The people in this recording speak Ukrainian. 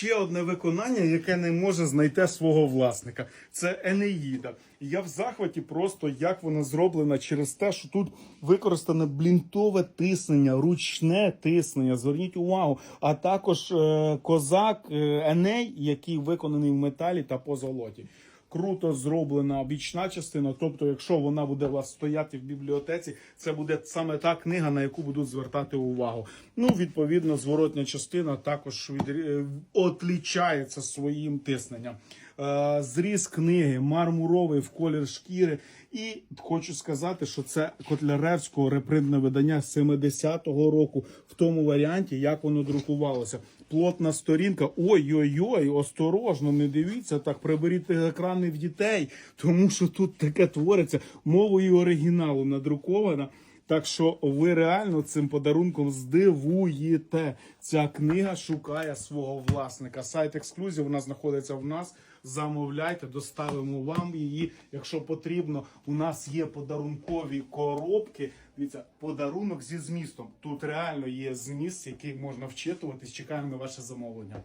ще одне виконання, яке не може знайти свого власника. Це Енеїда. Я в захваті просто як вона зроблена через те, що тут використане блінтове тиснення, ручне тиснення. Зверніть увагу. А також е, козак е, Еней, який виконаний в металі та по золоті. Круто зроблена бічна частина. Тобто, якщо вона буде у вас стояти в бібліотеці, це буде саме та книга, на яку будуть звертати увагу. Ну, відповідно, зворотня частина також е, отлічається своїм тисненням. Е, Зріз книги, мармуровий в колір шкіри. І хочу сказати, що це Котляревського репринтне видання 70-го року в тому варіанті, як воно друкувалося. Плотна сторінка. Ой-ой-ой, осторожно, не дивіться так, приберіть екрани в дітей, тому що тут таке твориться мовою оригіналу надрукована. Так що ви реально цим подарунком здивуєте. Ця книга шукає свого власника. Сайт ексклюзів вона знаходиться в нас. Замовляйте, доставимо вам її. Якщо потрібно, у нас є подарункові коробки. Дивіться, подарунок зі змістом. Тут реально є зміст, який можна вчитуватись. Чекаємо на ваше замовлення.